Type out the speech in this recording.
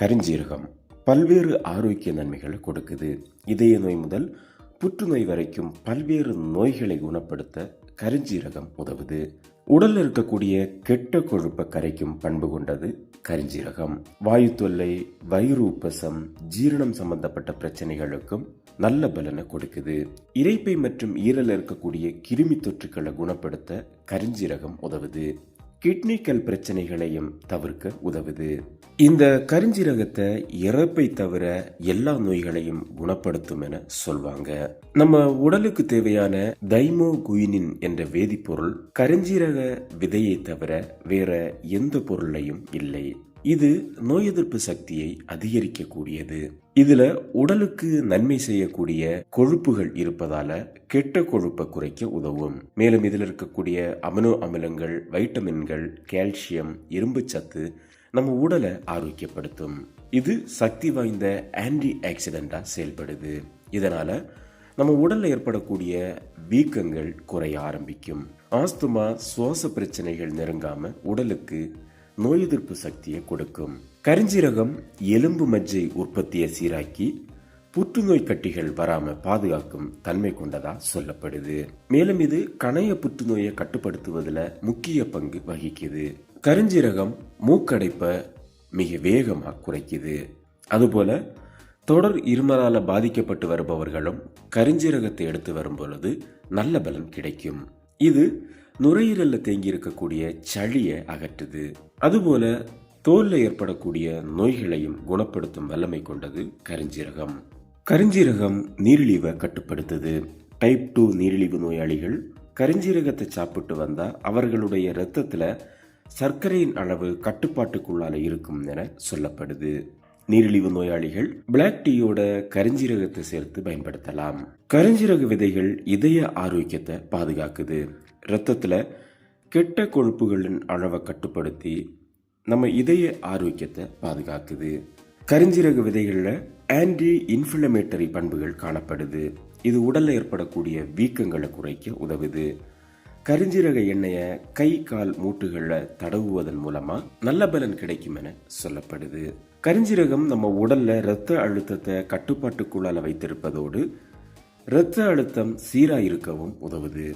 கரிஞ்சீரகம் பல்வேறு ஆரோக்கிய நன்மைகளை கொடுக்குது. இதய நோய் முதல் புற்றுநோய் வரைக்கும் பல்வேறு நோய்களை குணப்படுத்த கரிஞ்சீரகம் உதவுது. உடலில் இருக்கக்கூடிய கெட்ட கொழுப்பை கரைக்கும் பண்பு கொண்டது கரிஞ்சீரகம். வாயு தொல்லை வயிறு உப்பசம் ஜீரணம் சம்பந்தப்பட்ட பிரச்சனைகளுக்கும் நல்ல பலனை கொடுக்குது. இரைப்பை மற்றும் ஈரல் இருக்கக்கூடிய கிருமி தொற்றுக்களை குணப்படுத்த கரிஞ்சீரகம் உதவுது. கிட்னிக்கல் பிரச்சனைகளையும் தவிர்க்க உதவுது. இந்த கரிஞ்சீரகத்தை இறப்பை தவிர எல்லா நோய்களையும் குணப்படுத்தும் என சொல்வாங்க. நம்ம உடலுக்கு தேவையான தைமோ குயினின் என்ற வேதிப்பொருள் கரிஞ்சீரக விதையை தவிர வேற எந்த பொருளையும் இல்லை. இது நோய் எதிர்ப்பு சக்தியை அதிகரிக்கக்கூடியது. இதுல உடலுக்கு நன்மை செய்யக்கூடிய கொழுப்புகள் இருப்பதால கெட்ட கொழுப்பை குறைக்க உதவும். மேலும் இதில் இருக்கக்கூடிய அமினோ அமிலங்கள் வைட்டமின்கள் கால்சியம் இரும்பு சத்து நம்ம உடலை ஆரோக்கியப்படுத்தும். இது சக்தி வாய்ந்த ஆன்டி ஆக்சிடென்டா செயல்படுது. இதனால நம்ம உடல்ல ஏற்படக்கூடிய வீக்கங்கள் குறைய ஆரம்பிக்கும். ஆஸ்துமா சுவாச பிரச்சனைகள் நெருங்காம உடலுக்கு நோய் எதிர்ப்பு சக்தியை கொடுக்கும். கரிஞ்சீரகம் எலும்பு மஜ்ஜை உற்பத்தியை சீராக்கி புற்றுநோய் கட்டிகள் வராம பாதுகாக்கும் தன்மை கொண்டதா சொல்லப்படுது. மேலும் இது கணைய புற்றுநோயை கட்டுப்படுத்துவதில் முக்கிய பங்கு வகிக்குது. கரிஞ்சீரகம் மூக்கடைப்பை மிக வேகமாக குறைக்குது. அதுபோல தொடர் இருமலால் பாதிக்கப்பட்டு வருபவர்களும் கரிஞ்சீரகத்தை எடுத்து வரும் பொழுது நல்ல பலன் கிடைக்கும். இது நுரையீரலில் தேங்கி இருக்கக்கூடிய சளியை அகற்றுது. அதுபோல தோலில் ஏற்படக்கூடிய நோய்களையும் குணப்படுத்தும் வல்லமை கொண்டது கரிஞ்சீரகம். கரிஞ்சீரகம் நீரிழிவை கட்டுப்படுத்துது. டைப் டூ நீரிழிவு நோயாளிகள் கரிஞ்சீரகத்தை சாப்பிட்டு வந்தால் அவர்களுடைய இரத்தத்தில் சர்க்கரையின் அளவு கட்டுப்பாட்டுக்குள்ளால இருக்கும் என சொல்லப்படுது. நீரிழிவு நோயாளிகள் பிளாக் டீயோட கரிஞ்சீரகத்தை சேர்த்து பயன்படுத்தலாம். கரிஞ்சீரக விதைகள் இதய ஆரோக்கியத்தை பாதுகாக்குது. இரத்தத்தில் கெட்ட கொழுப்புகளின் அளவை கட்டுப்படுத்தி நம்ம இதய ஆரோக்கியத்தை பாதுகாக்குது. கரிஞ்சீரக விதைகளில் ஆன்டி இன்ஃப்ளமேட்டரி பண்புகள் காணப்படுது. இது உடலில் ஏற்படக்கூடிய வீக்கங்களை குறைக்க உதவுது. கரிஞ்சீரக எண்ணெயை கை கால் மூட்டுகளில் தடவுவதன் மூலமாக நல்ல பலன் கிடைக்கும் என சொல்லப்படுது. கரிஞ்சீரகம் நம்ம உடலில் இரத்த அழுத்தத்தை கட்டுப்பாட்டுக்குள்ளால் வைத்திருப்பதோடு இரத்த அழுத்தம் சீராக இருக்கவும் உதவுது.